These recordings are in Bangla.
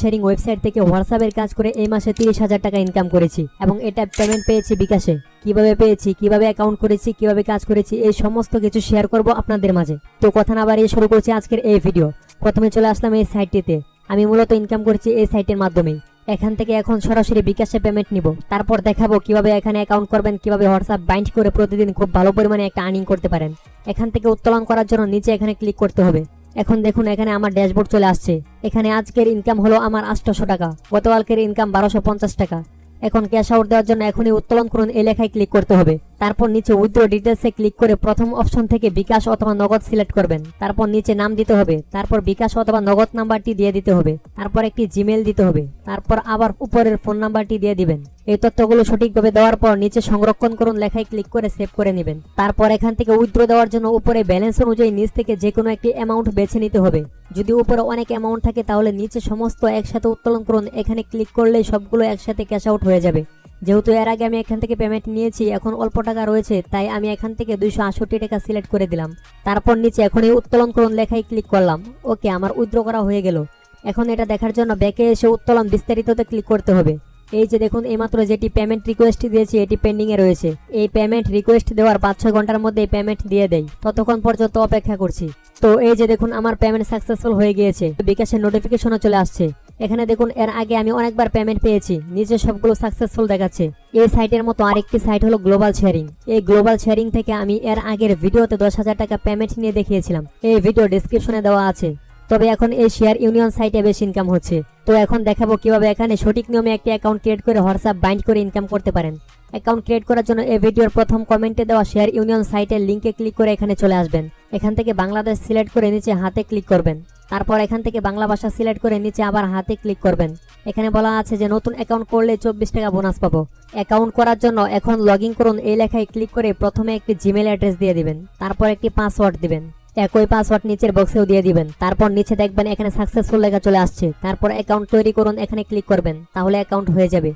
শেয়ারিং ওয়েবসাইট থেকে হোয়াটসঅ্যাপের কাজ করে এই মাসে তিরিশ হাজার টাকা ইনকাম করেছি এবং এটা পেমেন্ট পেয়েছি বিকাশে। কীভাবে পেয়েছি, কীভাবে অ্যাকাউন্ট করেছি, কীভাবে কাজ করেছি, এই সমস্ত কিছু শেয়ার করব আপনাদের মাঝে। তো কথা না বাড়িয়ে শুরু করছি আজকের এই ভিডিও প্রথমে চলে আসলাম এই সাইটটিতে আমি মূলত ইনকাম করেছি এই সাইটের মাধ্যমেই। এখান থেকে এখন সরাসরি বিকাশে পেমেন্ট নিব। তারপর দেখাবো কীভাবে এখানে অ্যাকাউন্ট করবেন, কীভাবে হোয়াটসঅ্যাপ বাইন্ড করে প্রতিদিন খুব ভালো পরিমাণে একটা আর্নিং করতে পারেন। এখান থেকে উত্তোলন করার জন্য নিচে এখানে ক্লিক করতে হবে। এখন দেখুন এখানে আমার ড্যাশবোর্ড চলে আসছে। এখানে আজকের ইনকাম হলো আমার আটশোশো টাকা, গতকালকের ইনকাম বারোশো পঞ্চাশ টাকা। এখন ক্যাশ আউট দেওয়ার জন্য এখনই উত্তোলন করুন, এই লেখায় ক্লিক করতে হবে। তারপর নিচে উইথড্র ডিটেলসে ক্লিক করে প্রথম অপশন থেকে বিকাশ অথবা নগদ সিলেক্ট করবেন। তারপর নিচে নাম দিতে হবে। তারপর বিকাশ অথবা নগদ নাম্বারটি দিয়ে দিতে হবে। তারপর একটি জিমেল দিতে হবে। তারপর আবার উপরের ফোন নাম্বারটি দিয়ে দিবেন। এই তথ্যগুলো সঠিকভাবে দেওয়ার পর নিচে সংরক্ষণ করুন লেখায় ক্লিক করে সেভ করে নেবেন। তারপর এখান থেকে উইথড্র দেওয়ার জন্য উপরে ব্যালেন্স অনুযায়ী নিচ থেকে যে কোনো একটি অ্যামাউন্ট বেছে নিতে হবে। যদি উপরে অনেক অ্যামাউন্ট থাকে তাহলে নিচে সমস্ত একসাথে উত্তোলন করুন। এখানে ক্লিক করলেই সবগুলো একসাথে ক্যাশ আউট হয়ে যাবে। যেহেতু এর আগে আমি এখান থেকে পেমেন্ট নিয়েছি, এখন অল্প টাকা রয়েছে, তাই আমি এখান থেকে দুইশো আষট্টি টাকা সিলেক্ট করে দিলাম। তারপর নিচে এখনই উত্তোলন করুন লেখায় ক্লিক করলাম। ওকে আমার উইথড্র করা হয়ে গেল। এখন এটা দেখার জন্য ব্যাকে এসে উত্তোলন বিস্তারিততে ক্লিক করতে হবে। এই যে দেখুন, এইমাত্র যেটি পেমেন্ট রিকোয়েস্ট দিয়েছি, এটি পেন্ডিং এ রয়েছে। এই পেমেন্ট রিকোয়েস্ট দেওয়ার পাঁচ ছয় ঘণ্টার মধ্যে এই পেমেন্ট দিয়ে দেয় ততক্ষণ পর্যন্ত অপেক্ষা করছি। তো এই যে দেখুন, আমার পেমেন্ট সাকসেসফুল হয়ে গিয়েছে। বিকাশের নোটিফিকেশনও চলে আসছে। এখানে দেখুন, এর আগে আমি অনেকবার পেমেন্ট পেয়েছি। নিচে সবগুলো সাকসেসফুল দেখাচ্ছে। এই সাইটের মতো আরেকটি সাইট হলো গ্লোবাল শেয়ারিং এই গ্লোবাল শেয়ারিং থেকে আমি এর আগের ভিডিওতে দশ হাজার টাকা পেমেন্ট নিয়ে দেখিয়েছিলাম। এই ভিডিও ডিসক্রিপশনে দেওয়া আছে। তবে এখন এই শেয়ার ইউনিয়ন সাইটে বেশি ইনকাম হচ্ছে। তো এখন দেখাবো কীভাবে এখানে সঠিক নিয়মে একটি অ্যাকাউন্ট ক্রিয়েট করে হোয়াটসঅ্যাপ বাইন্ড করে ইনকাম করতে পারেন। অ্যাকাউন্ট ক্রিয়েট করার জন্য এই ভিডিওর প্রথম কমেন্টে দেওয়া শেয়ার ইউনিয়ন সাইটের লিঙ্কে ক্লিক করে এখানে চলে আসবেন। এখান থেকে বাংলাদেশ সিলেক্ট করে নিচে হাতে ক্লিক করবেন। তারপর এখান থেকে বাংলা ভাষা সিলেক্ট করে নিচে আবার হাতে ক্লিক করবেন। এখানে বলা আছে যে নতুন অ্যাকাউন্ট করলে চব্বিশ টাকা বোনাস পাবো। অ্যাকাউন্ট করার জন্য এখন লগ করুন এই লেখায় ক্লিক করে প্রথমে একটি জিমেল অ্যাড্রেস দিয়ে দিবেন। তারপর একটি পাসওয়ার্ড দিবেন। একই পাসওয়ার্ড নিচের বক্সেও দিয়ে দিবেন। তারপর নিচে দেখবেন এখানে সাকসেসফুল লেখা চলে আসছে। তারপর অ্যাকাউন্ট তৈরি করুন, এখানে ক্লিক করবেন। তাহলে অ্যাকাউন্ট হয়ে যাবে।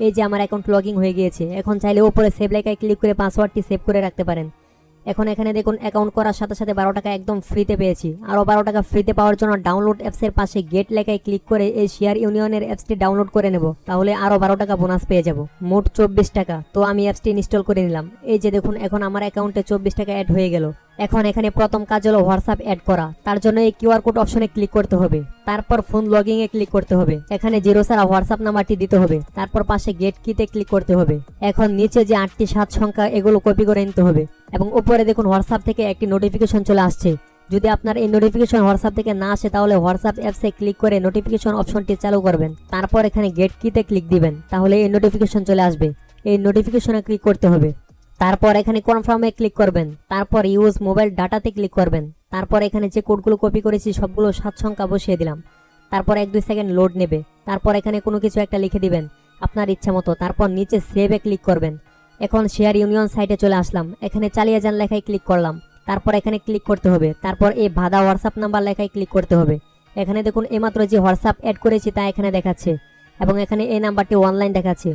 এই যে আমার অ্যাকাউন্ট লগিং হয়ে গিয়েছে। এখন চাইলে উপরে সেভ লেখায় ক্লিক করে পাসওয়ার্ডটি সেভ করে রাখতে পারেন। এখন এখানে দেখুন অ্যাকাউন্ট করার সাথে সাথে বারো টাকা একদম ফ্রিতে পেয়েছি। আরও বারো টাকা ফ্রিতে পাওয়ার জন্য ডাউনলোড অ্যাপসের পাশে গেট লেখায় ক্লিক করে এই শেয়ার ইউনিয়নের অ্যাপসটি ডাউনলোড করে নেব। তাহলে আরও বারো টাকা বোনাস পেয়ে যাব। মোট চব্বিশ টাকা। তো আমি অ্যাপসটি ইনস্টল করে নিলাম। এই যে দেখুন, এখন আমার অ্যাকাউন্টে চব্বিশ টাকা অ্যাড হয়ে গেল। এখন এখানে প্রথম কাজ হলো হোয়াটসঅ্যাপ অ্যাড করা। তার জন্য এই কিউআর কোড অপশনে ক্লিক করতে হবে। তারপর ফোন লগিং এ ক্লিক করতে হবে। এখানে জিরো সারা হোয়াটসঅ্যাপ নাম্বারটি দিতে হবে। তারপর পাশে গেট কিতে ক্লিক করতে হবে। এখন নিচে যে আটটি সাত সংখ্যা, এগুলো কপি করে নিতে হবে। এবং উপরে দেখুন হোয়াটসঅ্যাপ থেকে একটি নোটিফিকেশন চলে আসছে। যদি আপনার এই নোটিফিকেশন হোয়াটসঅ্যাপ থেকে না আসে, তাহলে হোয়াটসঅ্যাপ অ্যাপসে ক্লিক করে নোটিফিকেশন অপশনটি চালু করবেন। তারপর এখানে গেট কিতে ক্লিক দিবেন। তাহলে এই নোটিফিকেশন চলে আসবে। এই নোটিফিকেশনে ক্লিক করতে হবে। তারপর এখানে কনফার্মে ক্লিক করবেন। তারপর ইউজ মোবাইল ডাটাতে ক্লিক করবেন। তারপর এখানে যে কোডগুলো কপি করেছি, সবগুলো সাত সংখ্যা বসিয়ে দিলাম। তারপর এক দুই সেকেন্ড লোড নেবে। তারপর এখানে কোনো কিছু একটা লিখে দিবেন, আপনার ইচ্ছা মতো। তারপর নিচে সেভে ক্লিক করবেন। এখন শেয়ার ইউনিয়ন সাইটে চলে আসলাম। এখানে চালিয়ে যান লেখায় ক্লিক করলাম। তারপর এখানে ক্লিক করতে হবে। তারপর এই ভাদা হোয়াটসঅ্যাপ নাম্বার লেখায় ক্লিক করতে হবে। এখানে দেখুন, এইমাত্র যে হোয়াটসঅ্যাপ অ্যাড করেছি তা এখানে দেখাচ্ছে। এবং এখানে এই নাম্বারটি অনলাইন দেখাচ্ছে।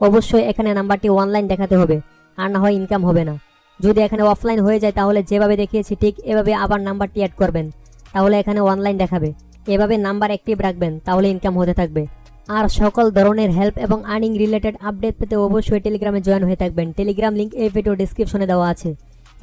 অবশ্যই এখানে নাম্বারটি অনলাইন দেখাতে হবে। আর না হয় ইনকাম হবে না। যদি এখানে অফলাইন হয়ে যায়, তাহলে যেভাবে দেখিয়েছি, ঠিক এভাবে আবার নাম্বারটি অ্যাড করবেন। তাহলে এখানে অনলাইন দেখাবে। এভাবে নাম্বার অ্যাক্টিভ রাখবেন, তাহলে ইনকাম হতে থাকবে। আর সকল ধরনের হেল্প এবং আর্নিং রিলেটেড আপডেট পেতে অবশ্যই টেলিগ্রামে জয়েন হয়ে থাকবেন। টেলিগ্রাম লিঙ্ক এই ভিডিও ডিসক্রিপশনে দেওয়া আছে।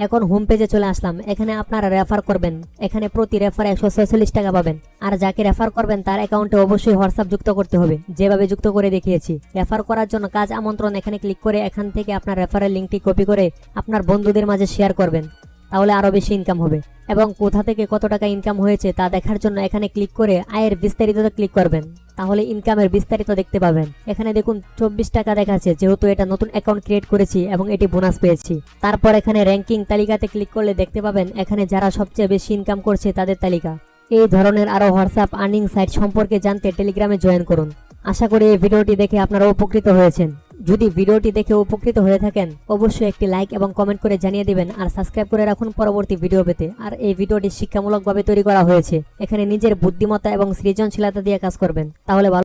এখন হোম পেজে চলে আসলাম। এখানে আপনারা রেফার করবেন। এখানে প্রতি রেফার একশো ছয়চল্লিশ টাকা পাবেন। আর যাকে রেফার করবেন, তার অ্যাকাউন্টে অবশ্যই হোয়াটসঅ্যাপ যুক্ত করতে হবে। যেভাবে যুক্ত করে দেখিয়েছি। রেফার করার জন্য কাজ আমন্ত্রণ এখানে ক্লিক করে এখান থেকে আপনার রেফারের লিঙ্কটি কপি করে আপনার বন্ধুদের মাঝে শেয়ার করবেন। তাহলে আরও বেশি ইনকাম হবে। এবং কোথা থেকে কত টাকা ইনকাম হয়েছে তা দেখার জন্য এখানে ক্লিক করে আয়ের বিস্তারিততে ক্লিক করবেন। তাহলে ইনকামের বিস্তারিত দেখতে পাবেন। এখানে দেখুন চব্বিশ টাকা দেখাচ্ছে, যেহেতু এটা নতুন অ্যাকাউন্ট ক্রিয়েট করেছি এবং এটি বোনাস পেয়েছি। তারপর এখানে র্যাঙ্কিং তালিকাতে ক্লিক করলে দেখতে পাবেন এখানে যারা সবচেয়ে বেশি ইনকাম করছে তাদের তালিকা। এই ধরনের আরও হোয়াটসঅ্যাপ আর্নিং সাইট সম্পর্কে জানতে টেলিগ্রামে জয়েন করুন। আশা করি এই ভিডিওটি দেখে আপনারা উপকৃত হয়েছেন। যদি ভিডিওটি দেখে উপকৃত হয়ে থাকেন, অবশ্যই একটি লাইক এবং কমেন্ট করে জানিয়ে দিবেন আর সাবস্ক্রাইব করে রাখুন পরবর্তী ভিডিও পেতে। আর এই ভিডিওটি শিক্ষামূলকভাবে তৈরি করা হয়েছে। এখানে নিজের বুদ্ধিমত্তা এবং সৃজনশীলতা দিয়ে কাজ করবেন। তাহলে ভালো